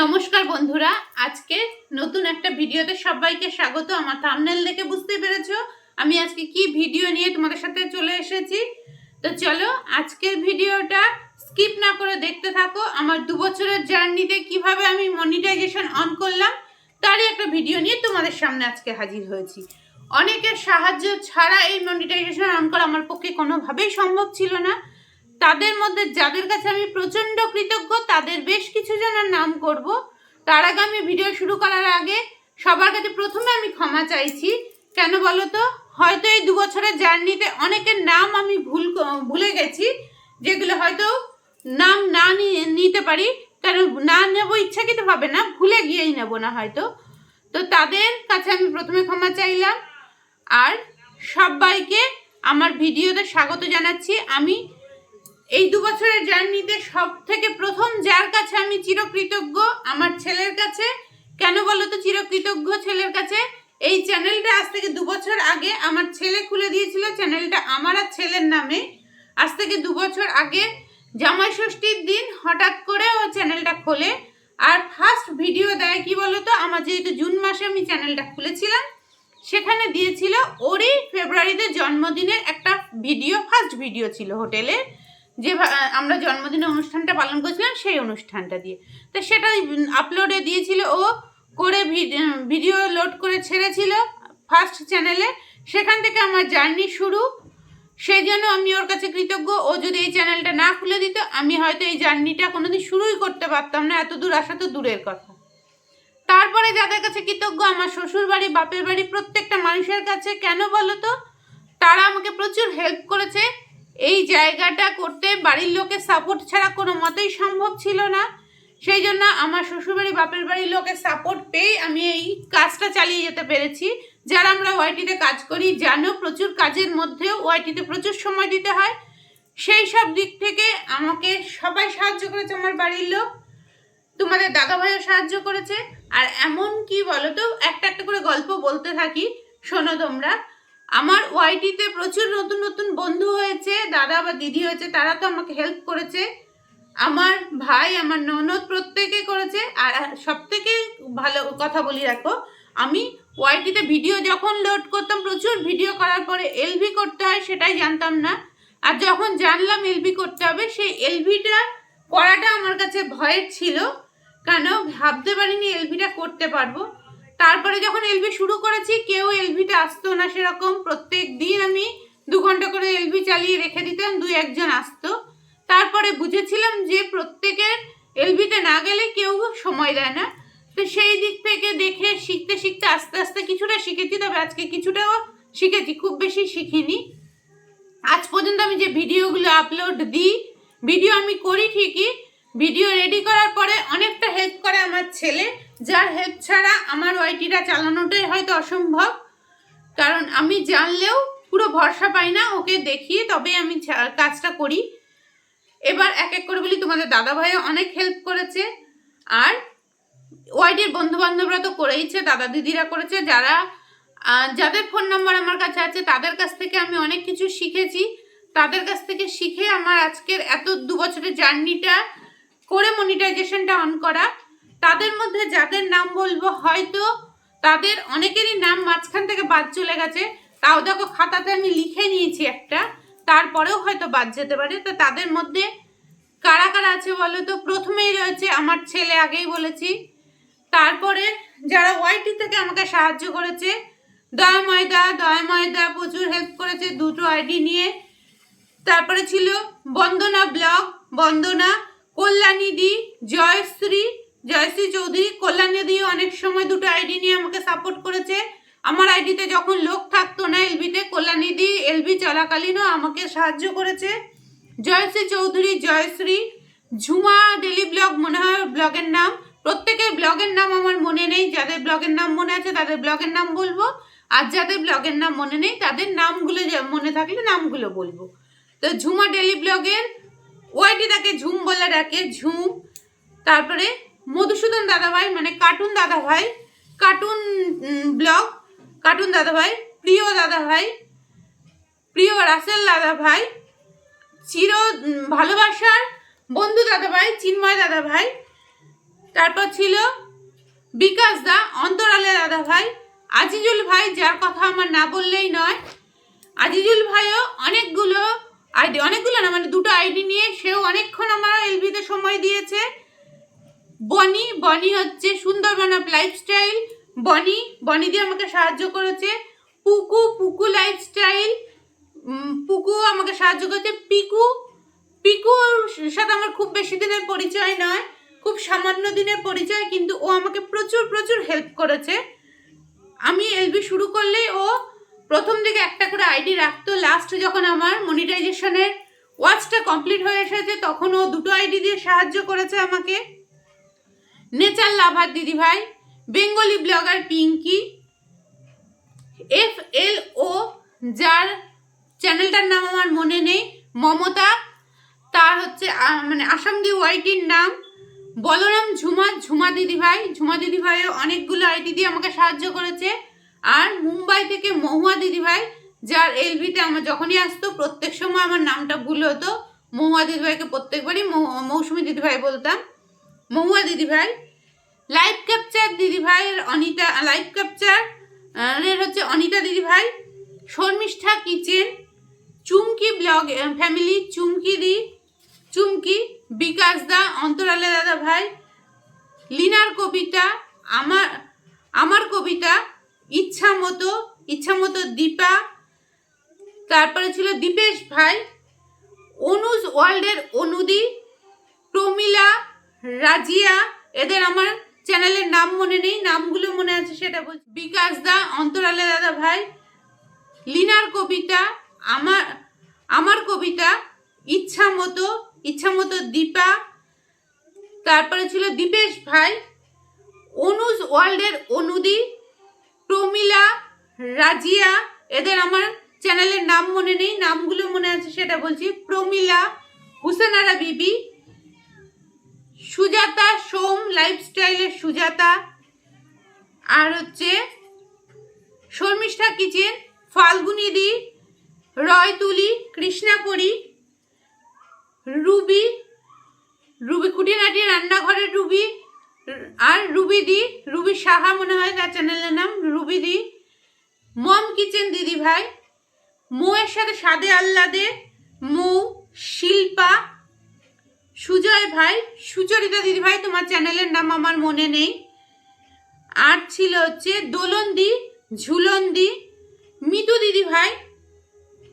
নমস্কার বন্ধুরা, আজকে নতুন একটা ভিডিওতে সবাইকে স্বাগত। আমার থামনেল দেখে বুঝতে পেরেছ আমি আজকে কি ভিডিও নিয়ে তোমাদের সাথে চলে এসেছি। তো চলো আজকের ভিডিওটা স্কিপ না করে দেখতে থাকো। আমার দু বছরের জার্নিতে কীভাবে আমি মনিটাইজেশন অন করলাম, তারই একটা ভিডিও নিয়ে তোমাদের সামনে আজকে হাজির হয়েছি। অনেকের সাহায্য ছাড়া এই মনিটাইজেশন অন করা আমার পক্ষে কোনোভাবেই সম্ভব ছিল না। তাদের মধ্যে যাদের কাছে আমি প্রচণ্ড কৃতজ্ঞ, তাদের বেশ কিছু জনের নাম করব। তার আগে আমি ভিডিও শুরু করার আগে সবার কাছে প্রথমে আমি ক্ষমা চাইছি। কেন বলো তো? হয়তো এই দু বছরের জার্নিতে অনেকের নাম আমি ভুল ভুলে গেছি, যেগুলো হয়তো নাম না নিতে পারি। কারণ না নেব ইচ্ছাকৃত হবে না, ভুলে গিয়েই নেব না হয়তো। তো তাদের কাছে আমি প্রথমে ক্ষমা চাইলাম। আর সবাইকে আমার ভিডিওতে স্বাগত জানাচ্ছি। আমি এই দু বছরের জার্নিতে সব থেকে প্রথম যার কাছে আমি চিরকৃতজ্ঞ, আমার ছেলের কাছে। কেন বলো তো চিরকৃতজ্ঞ ছেলের কাছে? এই চ্যানেলটা আজ থেকে দু বছর আগে আমার ছেলে খুলে দিয়েছিল, চ্যানেলটা আমার আর ছেলের নামে। আজ থেকে দু বছর আগে জামাই ষষ্ঠীর দিন হঠাৎ করে ও চ্যানেলটা খোলে। আর ফার্স্ট ভিডিও দেয় কি বলো তো? আমার যেহেতু জুন মাসে আমি চ্যানেলটা খুলেছিলাম সেখানে দিয়েছিল ওরই ফেব্রুয়ারিতে জন্মদিনের একটা ভিডিও ফার্স্ট ভিডিও ছিল হোটেলে। যে আমরা জন্মদিনের অনুষ্ঠানটা পালন করেছিলাম সেই অনুষ্ঠানটা দিয়ে। তো সেটা আপলোডে দিয়েছিল ও, করে ভিড- ভিডিও লোড করে ছেড়েছিল ফার্স্ট চ্যানেলে সেখান থেকে আমার জার্নি শুরু। সেই জন্য আমি ওর কাছে কৃতজ্ঞ। ও যদি এই চ্যানেলটা না খুলে দিত, আমি হয়তো এই জার্নিটা কোনোদিন শুরুই করতে পারতাম না। এত দূর আসা তো দূরের কথা। তারপরে যাদের কাছে কৃতজ্ঞ, আমার শ্বশুর বাড়ি বাপের বাড়ি, প্রত্যেকটা মানুষের কাছে, কেন বলো তো? তারা আমাকে প্রচুর হেল্প করেছে। এই জায়গাটা করতে বাড়ির লোকের সাপোর্ট ছাড়া কোনো মতেই সম্ভব ছিল না। সেই জন্য আমার শ্বশুরবাড়ি, বাপের বাড়ির লোকের সাপোর্ট পেয়ে আমি এই কাজটা চালিয়ে যেতে পেরেছি। যারা আমরা ওয়াইটিতে কাজ করি, জানো প্রচুর কাজের মধ্যেও ওয়াইটিতে প্রচুর সময় দিতে হয়। সেই সব দিক থেকে আমাকে সবাই সাহায্য করেছে, আমার বাড়ির লোক। তোমাদের দাদাভাইও সাহায্য করেছে। আর এমন কি বলো তো একটা একটা করে গল্প বলতে থাকি। শোনো তোমরা, আমার ওয়াইটিতে প্রচুর নতুন নতুন বন্ধু হয়েছে, দাদা বা দিদি হয়েছে, তারা তো আমাকে হেল্প করেছে। আমার ভাই, আমার ননদ প্রত্যেকে করেছে। আর সব থেকে ভালো কথা বলি রাখো, আমি ওয়াইটিতে ভিডিও যখন লোড করতাম, প্রচুর ভিডিও করার পরে এলভি করতে হয়, সেটাই জানতাম না। আর যখন জানলাম এলভি করতে হবে, সেই এলভিটা করাটা আমার কাছে ভয়ের ছিল। কেন? ভাবতে পারিনি এলভিটা করতে পারব। তারপরে যখন এলভি শুরু করেছি, কেউ এলভিটা আসতো না সেরকম। প্রত্যেক দিন আমি দু ঘণ্টা করে এলভি চালিয়ে রেখে দিতাম, দুই একজন আসতো। তারপরে বুঝেছিলাম যে প্রত্যেকের এলভিতে না গেলে কেউ সময় দেয় না। তো সেই দিক থেকে দেখে শিখতে শিখতে আস্তে আস্তে কিছুটা শিখেছি, তবে আজকে কিছুটাও শিখেছি, খুব বেশি শিখিনি। আজ পর্যন্ত আমি যে ভিডিওগুলো আপলোড দিই, ভিডিও আমি করি ঠিকই ভিডিও রেডি করার পরে অনেকটা হেল্প করে আমার ছেলে, যার হেল্প ছাড়া আমার ওয়াইটিটা চালানোটাই হয়তো অসম্ভব। কারণ আমি জানলেও পুরো ভরসা পাই না, ওকে দেখিয়ে তবে আমি কাজটা করি। এবার এক এক করে বলি, তোমাদের দাদাভাইও অনেক হেল্প করেছে। আর ওয়াইটির বন্ধু বান্ধবরা তো করেইছে, দাদা দিদিরা করেছে। যারা যাদের ফোন নাম্বার আমার কাছে আছে, তাদের কাছ থেকে আমি অনেক কিছু শিখেছি। তাদের কাছ থেকে শিখে আমার আজকের এত দু বছরের জার্নিটা করে মনিটাইজেশনটা অন করা। তাদের মধ্যে যাদের নাম বলব, হয়তো তাদের অনেকেরই নাম মাঝখান থেকে বাদ চলে গেছে। তাও দেখো খাতাতে আমি লিখে নিয়েছি একটা, তারপরেও হয়তো বাদ যেতে পারে। তো তাদের মধ্যে কারা কারা আছে বলো তো? প্রথমেই রয়েছে আমার ছেলে, আগেই বলেছি। তারপরে যারা ওয়াইটি থেকে আমাকে সাহায্য করেছে, দয়া ময়দা দয়া ময়দা প্রচুর হেল্প করেছে দুটো আইডি নিয়ে। তারপরে ছিল বন্দনা ব্লগ, বন্দনা কল্যাণী দি, জয়শ্রী জয়শ্রী চৌধুরী, কল্যাণী দিও অনেক সময় দুটো আইডি নিয়ে আমাকে সাপোর্ট করেছে। আমার আইডিতে যখন লোক থাকতো না এলবিতে কল্যাণীদি এলবি চলাকালীনও আমাকে সাহায্য করেছে। জয়শ্রী চৌধুরী, জয়শ্রী, ঝুমা ডেলি ব্লগ মনে হয় ব্লগের নাম। প্রত্যেকের ব্লগের নাম আমার মনে নেই, যাদের ব্লগের নাম মনে আছে তাদের ব্লগের নাম বলব। আর যাদের ব্লগের নাম মনে নেই তাদের নামগুলো মনে থাকলে নামগুলো বলব। তো ঝুমা ডেলি ব্লগের ওয়াইটি তাকে ঝুম বলে ডাকে, ঝুম। তারপরে মধুসূদন দাদাভাই মানে কার্টুন দাদাভাই, কার্টুন ব্লগ, কার্টুন দাদাভাই, প্রিয় দাদাভাই, প্রিয় রাসেল দাদা ভাই চির ভালোবাসার বন্ধু দাদা ভাই চিন্ময় দাদা ভাই তারপর ছিল বিকাশ দা, অন্তরালে দাদা ভাই আজিজুল ভাই, যার কথা আমার না বললেই নয়। আজিজুল ভাইও অনেকগুলো আইডি, অনেকগুলো না মানে দুটো আইডি নিয়ে সেও অনেকক্ষণ আমার এলবিতে সময় দিয়েছে। বনি বনি হচ্ছে সুন্দরবন অফ লাইফস্টাইল বনি বনি দিয়ে আমাকে সাহায্য করেছে। পুকু পুকু লাইফস্টাইল পুকু আমাকে সাহায্য করেছে। পিকু, পিকুর সাথে আমার খুব বেশি দিনের পরিচয় নয়, খুব সামান্য দিনের পরিচয়, কিন্তু ও আমাকে প্রচুর প্রচুর হেল্প করেছে। আমি এলবি শুরু করলেই ও প্রথম দিকে একটা করে আইডি রাখতো লাস্ট যখন আমার মনিটাইজেশনের ওয়াচটা কমপ্লিট হয়ে এসেছে, তখন ও দুটো আইডি দিয়ে সাহায্য করেছে আমাকে। নেচার লাভার দিদিভাই, Bengali blogger Pinki F L ও যার চ্যানেলটার নাম আমার মনে নেই, মমতা, তার হচ্ছে মানে আসামদি ওয়াইটির নাম, বলরাম ঝুমা ঝুমা দিদিভাই, ঝুমা দিদিভাইও অনেকগুলো আইডি দিয়ে আমাকে সাহায্য করেছে। আর মুম্বাই থেকে মহুয়া দিদিভাই, যার এলভিতে আমার যখনই আসতো, প্রত্যেক সময় আমার নামটা ভুল হতো। মহুয়া দিদিভাইকে প্রত্যেকবারই মৌসুমী দিদিভাই বলতাম। মহুয়া দিদিভাই লাইভ ক্যাপচার দিদিভাইয়ের অনিতা লাইভ ক্যাপচার এর হচ্ছে অনিতা দিদিভাই, Sharmistha kitchen, Chumki blog family Chumki di, Chumki, Bikash da, অন্তরালে দাদা ভাই লিনার কবিতা, আমার আমার কবিতা ইচ্ছা মতো ইচ্ছা মতো দীপা, তারপরে ছিল দীপেশ ভাই, অনুজ ওয়ার্ল্ডের অনুদি, প্রমিলা, রাজিয়া, এদের আমার চ্যানেলের নাম মনে নেই, নামগুলো মনে আছে সেটা বলছি। বিকাশ দা, অন্তরালে দাদা ভাই, লিনার কবিতা, আমার আমার কবিতা ইচ্ছা মতো ইচ্ছা মতো দীপা, তারপরে ছিল দীপেশ ভাই, অনুজ ওয়ার্ল্ডের অনুদি রাজিয়া, এদের আমার চ্যানেলের নাম মনে নেই, নামগুলো মনে আছে, সেটা বলছি। প্রমিলা হুসেনারা বিবি, সুজাতা সোম লাইফস্টাইলের সুজাতা, আর হচ্ছে শর্মিষ্ঠা কিচেন, ফাল্গুনি দি, রয় তুলি কৃষ্ণাপুরী রুবি রুবি খুঁটিনাটি রান্নাঘরের রুবি, আর রুবি দি, রুবি সাহা মনে হয় তার চ্যানেলের নাম, রুবি দি। মম কিচেন দিদি ভাই, মৌয়ের সাথে সাদে আহ্লাদে মৌ, শিল্পা, সুজয় ভাই, সুচরিতা দিদি ভাই, তোমার চ্যানেলের নাম আমার মনে নেই। আর ছিল হচ্ছে দোলন্দি, ঝুলন্দি, মিতু দিদি ভাই,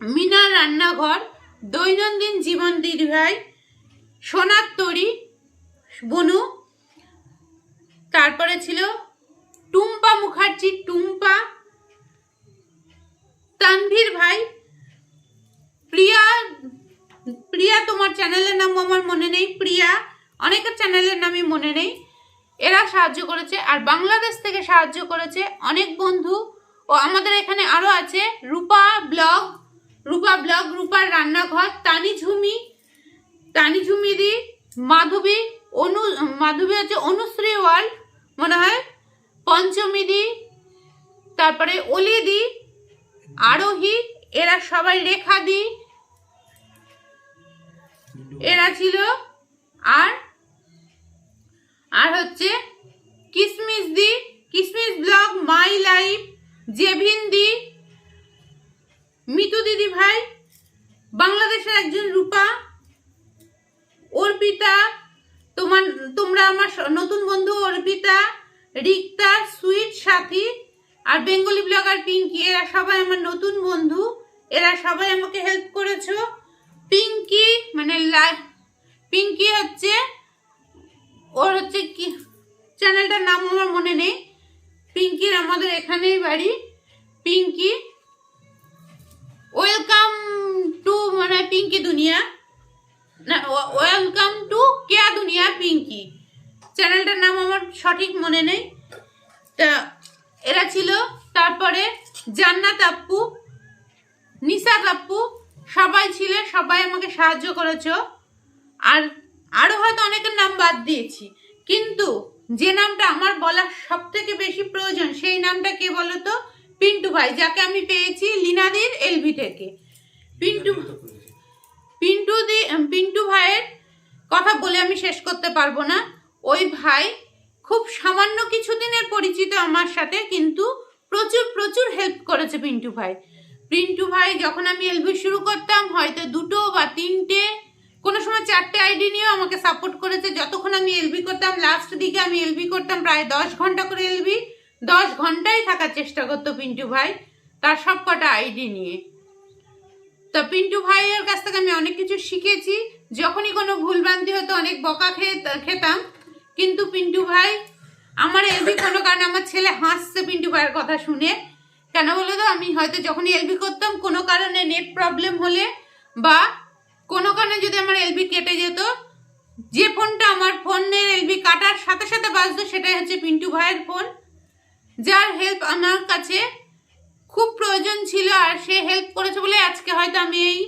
মিনা রান্নাঘর, দৈনন্দিন জীবন দিদি ভাই, সোনার তরি, বনু। তারপরে ছিল টুম্পা মুখার্জি, টুম্পা তানভীর ভাই, প্রিয়া প্রিয়া তোমার চ্যানেলের নাম আমার মনে নেই, প্রিয়া, অনেকের চ্যানেলের নামই মনে নেই। এরা সাহায্য করেছে আর বাংলাদেশ থেকে সাহায্য করেছে অনেক বন্ধু। ও আমাদের এখানে আরও আছে, রূপা ব্লগ রূপা ব্লগ, রূপার রান্নাঘর, তানি ঝুমি তানি ঝুমি দি, মাধবী, অনু, মাধবী হচ্ছে অনুশ্রী ওয়ার্ল্ড, মনে হয়, পঞ্চমী দি, তারপরে অলি দি আরোহী, এরা সবাই রেখা দি। এরা ছিল আর আর হচ্ছে Kishmish di. Kishmish blog, my life, Jevin di, Mitu দিদি ভাই, বাংলাদেশের একজন রূপা, অর্পিতা, তোমার, তোমরা আমার নতুন বন্ধু অর্পিতা, রিক্তা, সুইট, সাথী আর বেঙ্গলি ব্লগার পিঙ্কি, এরা সবাই আমার নতুন বন্ধু। এরা সবাই আমাকে হেল্প করেছ। পিঙ্কি মানে পিঙ্কি হচ্ছে, ওর হচ্ছে কি, চ্যানেলটার নাম আমার মনে নেই। পিঙ্কির আমাদের এখানেই বাড়ি। পিঙ্কি ওয়েলকাম টু মানে পিঙ্কি দুনিয়া। না ওয়েলকাম টু কেয়া দুনিয়া, পিঙ্কি। চ্যানেলটার নাম আমার সঠিক মনে নেই। তা এরা ছিল তারপরে জান্নাত আপ্পু নিসার আপ্পু সবাই ছিল সবাই আমাকে সাহায্য করেছ। আর আরও হয়তো অনেকের নাম বাদ দিয়েছি। কিন্তু যে নামটা আমার বলার সব থেকে বেশি প্রয়োজন সেই নামটা কে বলো তো পিন্টু ভাই যাকে আমি পেয়েছি লিনাদির এলভি থেকে। পিন্টু পিন্টু দি পিন্টু ভাইয়ের কথা বলে আমি শেষ করতে পারব না। ওই ভাই খুব সামান্য কিছুদিনের পরিচিত আমার সাথে, কিন্তু প্রচুর প্রচুর হেল্প করেছে পিন্টু ভাই। পিন্টু ভাই, যখন আমি এলবি শুরু করতাম, হয়তো দুটো বা তিনটে, কোনো সময় চারটে আইডি নিয়েও আমাকে সাপোর্ট করেছে। যতক্ষণ আমি এলবি করতাম লাস্ট দিকে আমি এলবি করতাম, প্রায় দশ ঘণ্টা করে এলবি দশ ঘন্টাই থাকার চেষ্টা করতো পিন্টু ভাই, তার সব কটা আইডি নিয়ে। তো পিন্টু ভাইয়ের কাছ থেকে আমি অনেক কিছু শিখেছি। যখনই কোনো ভুলভ্রান্তি হতো, অনেক বকা খেয়ে, খেতাম। কিন্তু পিন্টু ভাই, আমার এলবি কোনো কারণে আমার ছেলে হাসছে পিন্টু ভাইয়ের কথা শুনে। কেন বলো তো? আমি হয়তো যখনই এলবি করতাম, কোনো কারণে নেট প্রবলেম হলে বা কোনো কারণে যদি আমার এলবি কেটে যেত, যে ফোনটা আমার ফোনের এলবি কাটার সাথে সাথে বাজতো সেটাই হচ্ছে পিন্টু ভাইয়ের ফোন। যার হেল্প আমার কাছে খুব প্রয়োজন ছিল আর সে হেল্প করেছে বলে আজকে হয়তো আমি এই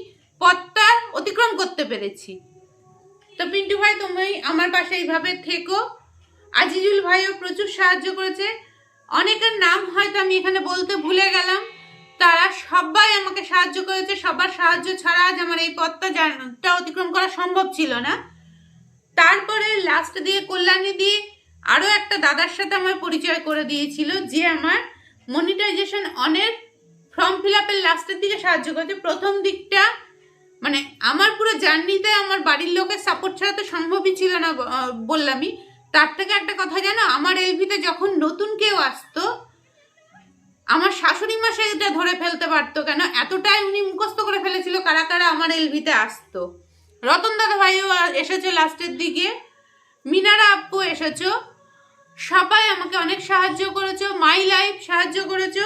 পথটা অতিক্রম করতে পেরেছি। তো পিন্টু ভাই, তুমি আমার পাশে এইভাবে থেকো। আজিজুল ভাইও প্রচুর সাহায্য করেছে। অনেকের নাম হয়তো আমি এখানে বলতে ভুলে গেলাম। তারা সবাই আমাকে সাহায্য করেছে। সবার সাহায্য ছাড়া আজ আমার এই পথটা অতিক্রম করা সম্ভব ছিল না। তারপরে লাস্ট দিয়ে কল্যাণী দিয়ে আরও একটা দাদার সাথে আমার পরিচয় করে দিয়েছিল, যে আমার মনিটাইজেশন অনের ফর্ম ফিল আপের লাস্টের দিকে সাহায্য করেছে। প্রথম দিকটা মানে আমার পুরো জার্নিতে আমার বাড়ির লোকের সাপোর্ট ছাড়া তো সম্ভবই ছিল না বললামই। তার থেকে একটা কথা জানো, আমার এলভিতে যখন নতুন কেউ আসতো, আমার শাশুড়ি মা সেটা ধরে ফেলতে পারতো কেন? এতটাই উনি মুখস্থ করে ফেলেছিল কারা কারা আমার এলভিতে আসতো। রতন দাদা ভাইও এসেছে লাস্টের দিকে। মিনারা আপ্পু এসেছ। সবাই আমাকে অনেক সাহায্য করেছ। মাই লাইফ সাহায্য করেছ।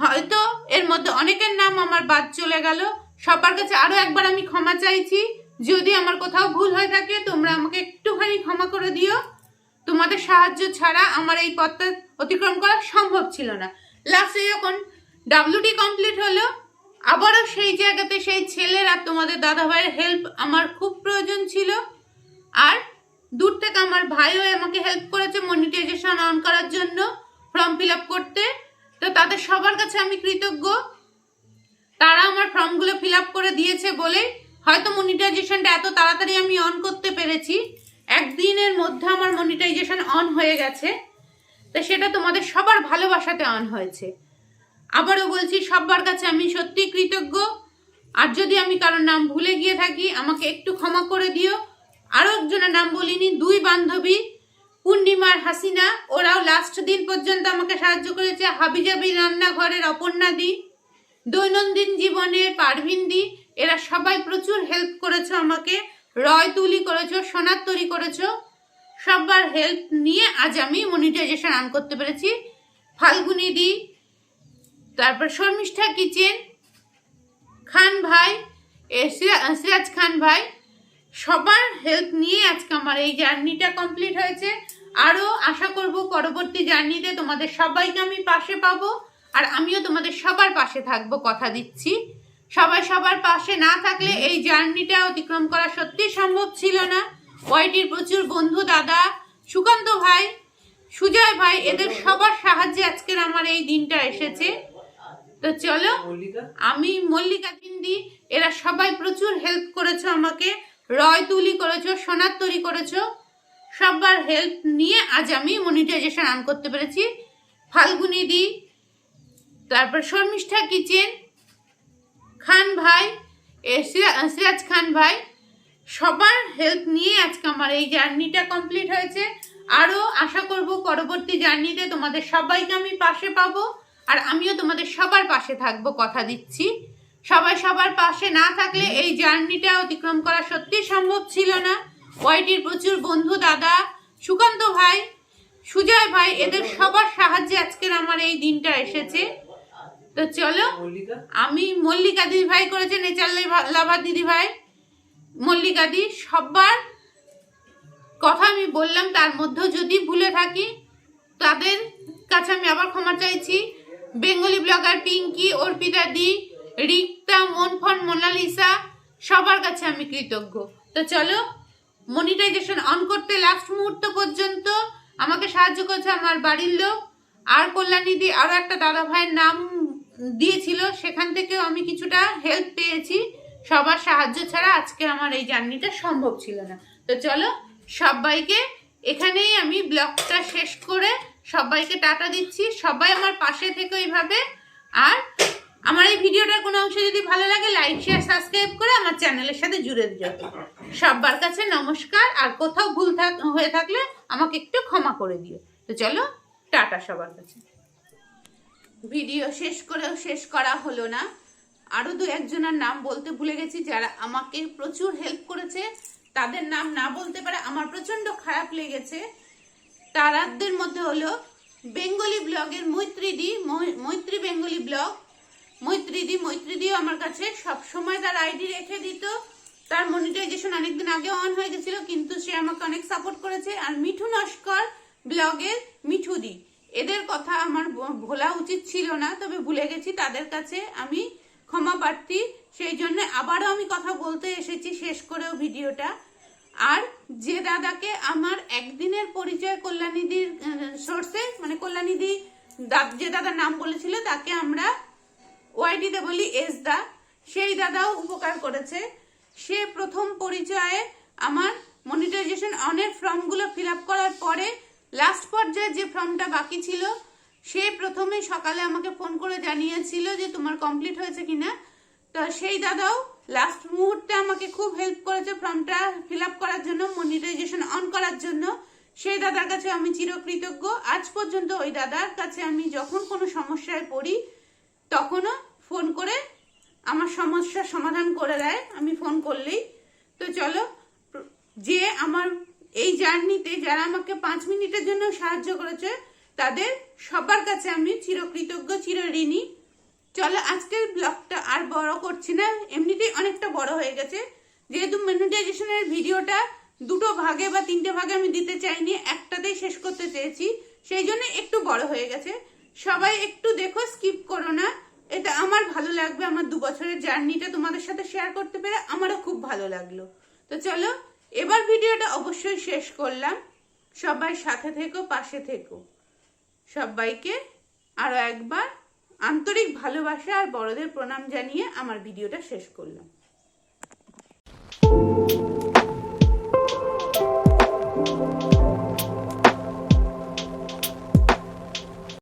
হয়তো এর মধ্যে অনেকের নাম আমার বাদ চলে গেল। সবার কাছে আরও একবার আমি ক্ষমা চাইছি। যদি আমার কোথাও ভুল হয়ে থাকে, তোমরা আমাকে একটুখানি ক্ষমা করে দিও। তোমাদের সাহায্য ছাড়া আমার এই পথটা অতিক্রম করা সম্ভব ছিল না। লাস্টে যখন ডাব্লিউটি কমপ্লিট হলো, আবারও সেই জায়গাতে সেই ছেলের আর তোমাদের দাদা ভাইয়ের হেল্প আমার খুব প্রয়োজন ছিল। আর দূর থেকে আমার ভাইও আমাকে হেল্প করেছে মনিটাইজেশন অন করার জন্য ফর্ম ফিল আপ করতে। তো তাদের সবার কাছে আমি কৃতজ্ঞ। তারা আমার ফর্মগুলো ফিল করে দিয়েছে বলে হয়তো মনিটাইজেশনটা এত তাড়াতাড়ি আমি অন করতে পেরেছি। একদিনের মধ্যে আমার মনিটাইজেশন অন হয়ে গেছে। তো সেটা তোমাদের সবার ভালোবাসাতে অন হয়েছে। আবারও বলছি, সবার কাছে আমি সত্যি কৃতজ্ঞ। আর যদি আমি কারোর নাম ভুলে গিয়ে থাকি, আমাকে একটু ক্ষমা করে দিও। আরও একজনের নাম বলিনি, দুই বান্ধবী, পূর্ণিমার হাসিনা, ওরাও লাস্ট দিন পর্যন্ত আমাকে সাহায্য করেছে। হাবিজাবি রান্নাঘরের অপর্ণা দি। দৈনন্দিন জীবনে পারভিন দি, এরা সবাই প্রচুর হেল্প করেছ আমাকে, রয় তুলি করেছ, সোনার তৈরি করেছ সবার হেল্প নিয়ে আজ আমি মনিটাইজেশন আন করতে পেরেছি। ফাল্গুনি দি, তারপর শর্মিষ্ঠা কিচেন, খান ভাই সিরাজ খান ভাই, সবার হেল্প নিয়ে আজকে আমার এই জার্নিটা কমপ্লিট হয়েছে। আরও আশা করব পরবর্তী জার্নিতে তোমাদের সবাইকে আমি পাশে পাবো। আর আমিও তোমাদের সবার পাশে থাকব কথা দিচ্ছি। সবাই সবার পাশে না থাকলে এই জার্নিটা অতিক্রম করা সত্যি সম্ভব ছিল না। ওয়াইটির প্রচুর বন্ধু দাদা সুকান্ত ভাই সুজয় ভাই এদের সবার সাহায্যে আজকের আমার এই দিনটা এসেছে। তো চলো আমি মল্লিকা বিন্দি এরা সবাই প্রচুর হেল্প করেছ আমাকে। রয় তুলি করেছ সোনার তৈরি করেছ। সবার হেল্প নিয়ে আজ আমি মনিটাইজেশন অন করতে পেরেছি। ফাল্গুনি দি তারপর শর্মিষ্ঠা কিচেন, খান ভাই সিরাজ খান ভাই, সবার হেল্প নিয়ে আজকে আমার এই জার্নিটা কমপ্লিট হয়েছে। আরও আশা করব পরবর্তী জার্নিতে তোমাদের সবাইকে আমি পাশে পাবো আর আমিও তোমাদের সবার পাশে থাকব কথা দিচ্ছি। সবাই সবার পাশে না থাকলে এই জার্নিটা অতিক্রম করা সত্যি সম্ভব ছিল না। ওয়াইটির প্রচুর বন্ধু দাদা, সুকান্ত ভাই, সুজয় ভাই, এদের সবার সাহায্যে আজকের আমার এই দিনটা এসেছে। তো চলো আমি মল্লিকা দিদি ভাই করেছে নেচার লাভার দিদি ভাই। মল্লিকা দি সবার কথা আমি বললাম তার মধ্যেও যদি ভুলে থাকি তাদের কাছে আমি আবার ক্ষমা চাইছি। বেঙ্গলি ব্লগার পিঙ্কি অর্পিতা দি রিক্তা মনফন মোনালিসা সবার কাছে আমি কৃতজ্ঞ। তো চলো মনিটাইজেশন অন করতে লাস্ট মুহূর্ত পর্যন্ত আমাকে সাহায্য করেছে আমার বাড়ির লোক। আর কল্যাণী দি আরও একটা দাদা ভাইয়ের নাম দিয়েছিল, সেখান থেকেও আমি কিছুটা হেল্প পেয়েছি। সবার সাহায্য ছাড়া আজকে আমার এই জার্নিটা সম্ভব ছিল না। তো চলো, সবাইকে এখানেই আমি ব্লগটা শেষ করে সবাইকে টাটা দিচ্ছি। সবাই আমার পাশে থেকে এইভাবে। আর আমার এই ভিডিওটার কোনো অংশ যদি ভালো লাগে লাইক শেয়ার সাবস্ক্রাইব করে আমার চ্যানেলের সাথে জুড়ে দিও। সবার কাছে নমস্কার, আর কোথাও ভুল হয়ে থাকলে আমাকে একটু ক্ষমা করে দিও। তো চলো, টাটা সবার কাছে। ভিডিও শেষ করেও শেষ করা হলো না। আরও দু একজনের নাম বলতে ভুলে গেছি যারা আমাকে প্রচুর হেল্প করেছে। তাদের নাম না বলতে পারে আমার প্রচণ্ড খারাপ লেগেছে। তারাদের মধ্যে হলো বেঙ্গলি ব্লগের মৈত্রীদি মৈত্রী বেঙ্গলি ব্লগ। মৈত্রীদি, মৈত্রীদিও আমার কাছে সব সময় তার আইডি রেখে দিত। তার মনিটাইজেশন অনেকদিন আগে অন হয়ে গেছিল, কিন্তু সে আমাকে অনেক সাপোর্ট করেছে। আর মিঠু নস্কর ব্লগের মিঠুদি। এদের কথা আমার ভোলা উচিত ছিল না, তবে ভুলে গেছি তাদের কাছে আমি ক্ষমা প্রার্থী। সেই জন্য আবারও আমি কথা বলতে এসেছি শেষ করেও ভিডিওটা। আর যে দাদাকে আমার একদিনের পরিচয় কল্যাণীদির সোর্সে মানে কল্যাণীদি যে দাদার নাম বলেছিল, তাকে আমরা ওয়াইটিতে বলি এস দা। সেই দাদাও উপকার করেছে। সে প্রথম পরিচয়ে আমার মনিটাইজেশন অনেক ফর্মগুলো ফিল আপ করার পরে লাস্ট পর্যায়ে যে ফর্মটা বাকি ছিল, সে প্রথমে সকালে আমাকে ফোন করে জানিয়েছিল যে তোমার কমপ্লিট হয়েছে কিনা। তো সেই দাদাও লাস্ট মুহূর্তে আমাকে খুব হেল্প করেছে ফর্মটা ফিল আপ করার জন্য মনিটাইজেশন অন করার জন্য। সেই দাদার কাছে আমি চিরকৃতজ্ঞ। আজ পর্যন্ত ওই দাদার কাছে আমি যখন কোনো সমস্যায় পড়ি, তখনও ফোন করে আমার সমস্যার সমাধান করে দেয়। আমি ফোন করলেই। তো চলো, যে আমার এই জার্নিতে যারা আমাকে পাঁচ মিনিটের জন্য সাহায্য করেছে, তাদের সবার কাছে আমি চিরকৃতজ্ঞ, চিরঋণী। চলো, আজকের ব্লগটা আর বড় করছি না, এমনিতেই অনেকটা বড় হয়ে গেছে। যেহেতু মনিটাইজেশনের ভিডিওটা দুটো ভাগে বা তিনটে ভাগে আমি দিতে চাইনি, একটাতেই শেষ করতে চেয়েছি, সেই জন্য একটু বড় হয়ে গেছে। সবাই একটু দেখো স্কিপ করো না। এটা আমার ভালো লাগবে, আমার দু বছরের জার্নিটা তোমাদের সাথে শেয়ার করতে পেরে আমারও খুব ভালো লাগল। তো চলো এবার ভিডিওটা অবশ্যই শেষ করলাম। সবাই সাথে থেকো, পাশে থেকো। সবাইকে আরও একবার আন্তরিক ভালোবাসা আর বড়দের প্রণাম জানিয়ে আমার ভিডিওটা শেষ করলাম।